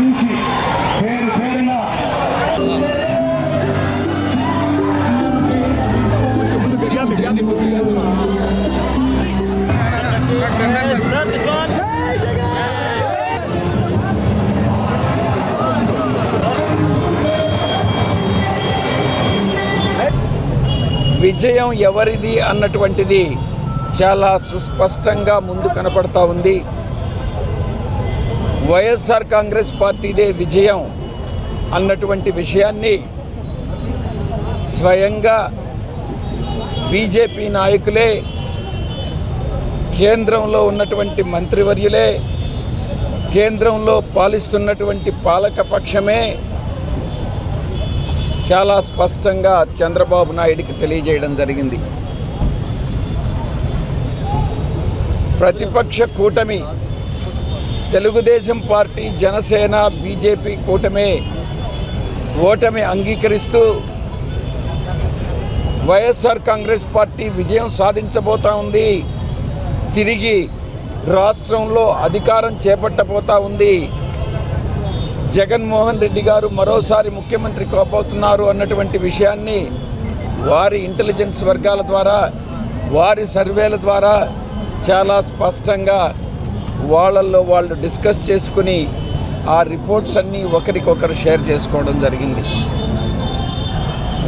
పేరు విజయం ఎవరిది అన్నటువంటిది చాలా సుస్పష్టంగా ముందు కనపడతా ఉంది. వైఎస్ఆర్ కాంగ్రెస్ పార్టీదే విజయం అన్నటువంటి విషయాన్ని స్వయంగా బీజేపీ నాయకులే కేంద్రంలో ఉన్నటువంటి మంత్రివర్యులే కేంద్రంలో పాలిస్తున్నటువంటి పాలకపక్షమే చాలా స్పష్టంగా చంద్రబాబు నాయుడికి తెలియజేయడం జరిగింది. ప్రతిపక్ష కూటమి తెలుగుదేశం పార్టీ జనసేన బీజేపీ కూటమే ఓటమి అంగీకరిస్తూ వైఎస్ఆర్ కాంగ్రెస్ పార్టీ విజయం సాధించబోతా ఉంది. తిరిగి రాష్ట్రంలో అధికారం చేపట్టబోతా ఉంది. జగన్మోహన్ రెడ్డి గారు మరోసారి ముఖ్యమంత్రి కాబోతున్నారు అన్నటువంటి విషయాన్ని వారి ఇంటెలిజెన్స్ వర్గాల ద్వారా వారి సర్వేల ద్వారా చాలా స్పష్టంగా వాళ్ళల్లో వాళ్ళు డిస్కస్ చేసుకుని ఆ రిపోర్ట్స్ అన్నీ ఒకరికొకరు షేర్ చేసుకోవడం జరిగింది.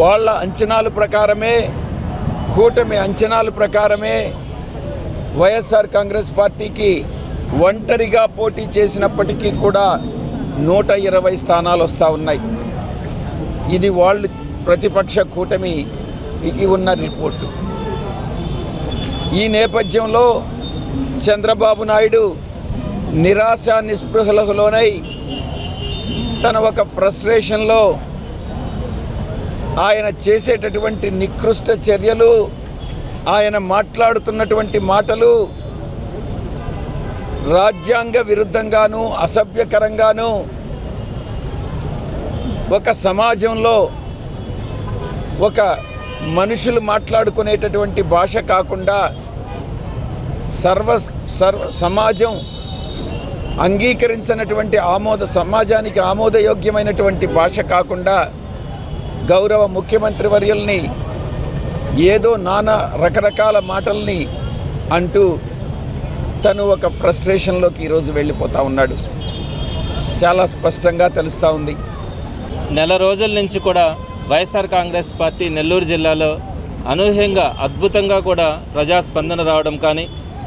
వాళ్ళ అంచనాల ప్రకారమే కూటమి అంచనాల ప్రకారమే వైఎస్ఆర్ కాంగ్రెస్ పార్టీకి ఒంటరిగా పోటీ చేసినప్పటికీ కూడా నూట ఇరవై స్థానాలు వస్తూ ఉన్నాయి. ఇది వాళ్ళు ప్రతిపక్ష కూటమికి ఉన్న రిపోర్టు ఈ నేపథ్యంలో చంద్రబాబు నాయుడు నిరాశ నిస్పృహలకు లోనై తన ఒక ఫ్రస్ట్రేషన్లో ఆయన చేసేటటువంటి నికృష్ట చర్యలు ఆయన మాట్లాడుతున్నటువంటి మాటలు రాజ్యాంగ విరుద్ధంగాను అసభ్యకరంగాను ఒక సమాజంలో ఒక మనుషులు మాట్లాడుకునేటటువంటి భాష కాకుండా సర్వ సర్వ సమాజం అంగీకరించినటువంటి ఆమోద సమాజానికి ఆమోదయోగ్యమైనటువంటి భాష కాకుండా గౌరవ ముఖ్యమంత్రి వర్యుల్ని ఏదో నానా రకరకాల మాటల్ని అంటూ తను ఒక ఫ్రస్ట్రేషన్లోకి ఈరోజు వెళ్ళిపోతా ఉన్నాడు. చాలా స్పష్టంగా తెలుస్తూ ఉంది. నెల రోజుల నుంచి కూడా వైఎస్ఆర్ కాంగ్రెస్ పార్టీ నెల్లూరు జిల్లాలో అనూహ్యంగా అద్భుతంగా కూడా ప్రజాస్పందన రావడం కానీ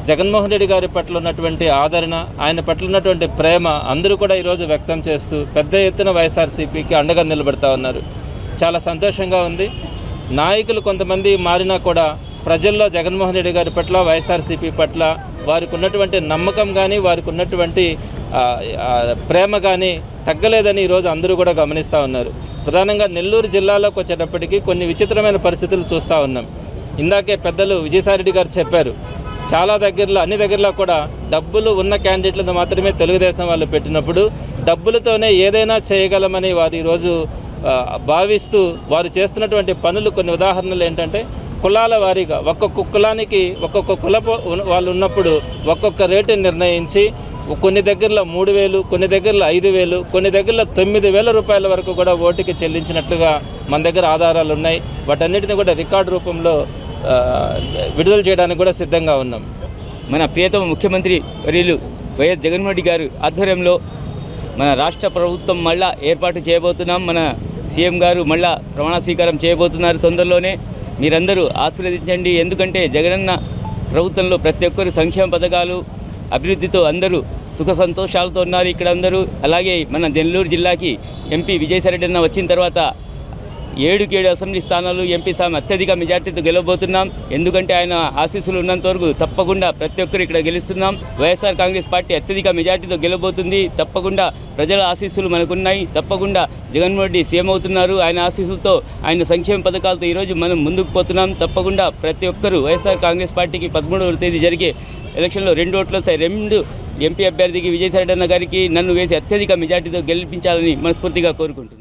జగన్మోహన్ రెడ్డి గారి పట్ల ఉన్నటువంటి ఆదరణ ఆయన పట్ల ఉన్నటువంటి ప్రేమ అందరూ కూడా ఈరోజు వ్యక్తం చేస్తూ పెద్ద ఎత్తున వైఎస్ఆర్సీపీకి అండగా నిలబడతా ఉన్నారు. చాలా సంతోషంగా ఉంది. నాయకులు కొంతమంది మారినా కూడా ప్రజల్లో జగన్మోహన్ రెడ్డి గారి పట్ల వైఎస్ఆర్సీపీ పట్ల వారికి ఉన్నటువంటి నమ్మకం కానీ వారికి ఉన్నటువంటి ప్రేమ కానీ తగ్గలేదని ఈరోజు అందరూ కూడా గమనిస్తూ ఉన్నారు. ప్రధానంగా నెల్లూరు జిల్లాలోకి వచ్చేటప్పటికీ కొన్ని విచిత్రమైన పరిస్థితులు చూస్తూ ఉన్నాం. ఇందాకే పెద్దలు విజయసాయిరెడ్డి గారు చెప్పారు చాలా దగ్గరలో అన్ని దగ్గరలో కూడా డబ్బులు ఉన్న క్యాండిడేట్లను మాత్రమే తెలుగుదేశం వాళ్ళు పెట్టినప్పుడు డబ్బులతోనే ఏదైనా చేయగలమని వారు ఈరోజు భావిస్తూ వారు చేస్తున్నటువంటి పనులు కొన్ని ఉదాహరణలు ఏంటంటే కులాల వారీగా ఒక్కొక్క కులానికి ఒక్కొక్క కుల వాళ్ళు ఉన్నప్పుడు ఒక్కొక్క రేటు నిర్ణయించి కొన్ని దగ్గరలో మూడు వేలు కొన్ని దగ్గరలో ఐదు వేలు కొన్ని దగ్గరలో తొమ్మిది వేల రూపాయల వరకు కూడా ఓటుకి చెల్లించినట్లుగా మన దగ్గర ఆధారాలు ఉన్నాయి. వాటన్నిటిని కూడా రికార్డు రూపంలో విడుదల చేయడానికి కూడా సిద్ధంగా ఉన్నాం. మన ప్రియతమ ముఖ్యమంత్రి వర్యులు వైఎస్ జగన్మోహన్ రెడ్డి గారు ఆధ్వర్యంలో మన రాష్ట్ర ప్రభుత్వం మళ్ళా ఏర్పాటు చేయబోతున్నాం. మన సీఎం గారు మళ్ళా ప్రమాణ స్వీకారం చేయబోతున్నారు తొందరలోనే. మీరందరూ ఆశీర్వదించండి. ఎందుకంటే జగనన్న ప్రభుత్వంలో ప్రతి ఒక్కరు సంక్షేమ పథకాలు అభివృద్ధితో అందరూ సుఖ సంతోషాలతో ఉన్నారు ఇక్కడ అందరూ. అలాగే మన నెల్లూరు జిల్లాకి ఎంపీ విజయసాయిరెడ్డి అన్న వచ్చిన తర్వాత ఏడుకి ఏడు అసెంబ్లీ స్థానాలు ఎంపీ స్థానం అత్యధిక మెజార్టీతో గెలవబోతున్నాం. ఎందుకంటే ఆయన ఆశీస్సులు ఉన్నంత వరకు తప్పకుండా ప్రతి ఒక్కరు ఇక్కడ గెలుస్తున్నాం. వైఎస్ఆర్ కాంగ్రెస్ పార్టీ అత్యధిక మెజార్టీతో గెలవబోతుంది. తప్పకుండా ప్రజల ఆశీస్సులు మనకున్నాయి. తప్పకుండా జగన్మోహన్ రెడ్డి సీఎం అవుతున్నారు. ఆయన ఆశీస్సులతో ఆయన సంక్షేమ పథకాలతో ఈరోజు మనం ముందుకు పోతున్నాం. తప్పకుండా ప్రతి ఒక్కరూ వైఎస్ఆర్ కాంగ్రెస్ పార్టీకి పదమూడవ తేదీ జరిగే ఎలక్షన్లో రెండు ఓట్లు వస్తాయి రెండు ఎంపీ అభ్యర్థికి విజయసాయి రెడ్డి గారికి నన్ను వేసి అత్యధిక మెజార్టీతో గెలిపించాలని మనస్ఫూర్తిగా కోరుకుంటున్నాను.